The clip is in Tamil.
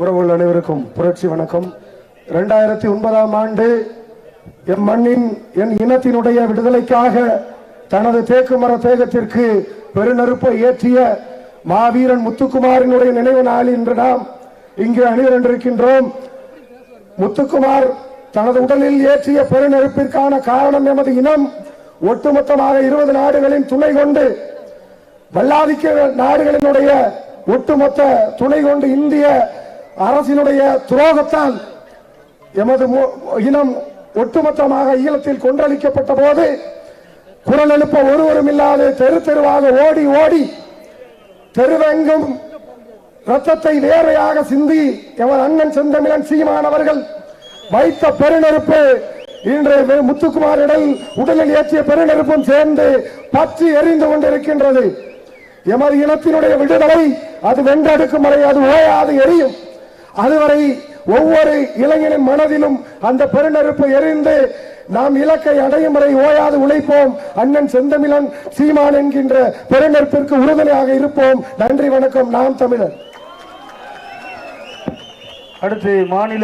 உறவுகள் அனைவருக்கும் புரட்சி வணக்கம். இரண்டாயிரத்தி ஒன்பதாம் ஆண்டு என் மண்ணின் என் இனத்தினுடைய விடுதலைக்காக தனது தேக்கு மர தேகத்திற்கு பெருநெருப்பை ஏற்றிய மாவீரன் முத்துக்குமாரினுடைய நினைவு நாள் இன்று நாம் இங்கு அணிதிரண்டிருக்கின்றோம். முத்துக்குமார் தனது உடலில் ஏற்றிய பெருநெருப்பிற்கான காரணம் எமது இனம். ஒட்டுமொத்தமாக இருபது நாடுகளின் துணை கொண்டு வல்லாதிக்க நாடுகளினுடைய ஒட்டுமொத்த துணை கொண்டு இந்திய அரசினுடைய துரோகத்தால் எமது இனம் ஒட்டுமொத்தமாக ஈழத்தில் கொன்றளிக்கப்பட்ட போது குரல் எழுப்ப ஒருவரும் இல்லாது தெரு தெருவாக ஓடி ஓடி தெருவெங்கும் ரத்தத்தை நேரையாக சிந்தி எவர் அண்ணன் செந்தமிழன் சீமான் அவர்கள் வைத்த பெருநெருப்பு இன்று வே- முத்துக்குமாரிடல் உடலில் ஏற்றிய பெருநெருப்பும் சேர்ந்து பற்றி எரிந்து கொண்டிருக்கின்றது. எமது இனத்தினுடைய விடுதலை அது வென்றெடுக்கும் வரை அது ஓயாது எரியும். அதுவரை ஒவ்வொரு இளைஞனின் மனதிலும் அந்த பெருநெருப்பு எரிந்து நாம் இலக்கை அடையும் வரை ஓயாது உழைப்போம். அண்ணன் செந்தமிழன் சீமான் என்கின்ற பெருநெருப்பிற்கு உறுதுணையாக இருப்போம். நன்றி வணக்கம். நாம் தமிழர். அடுத்து மாநில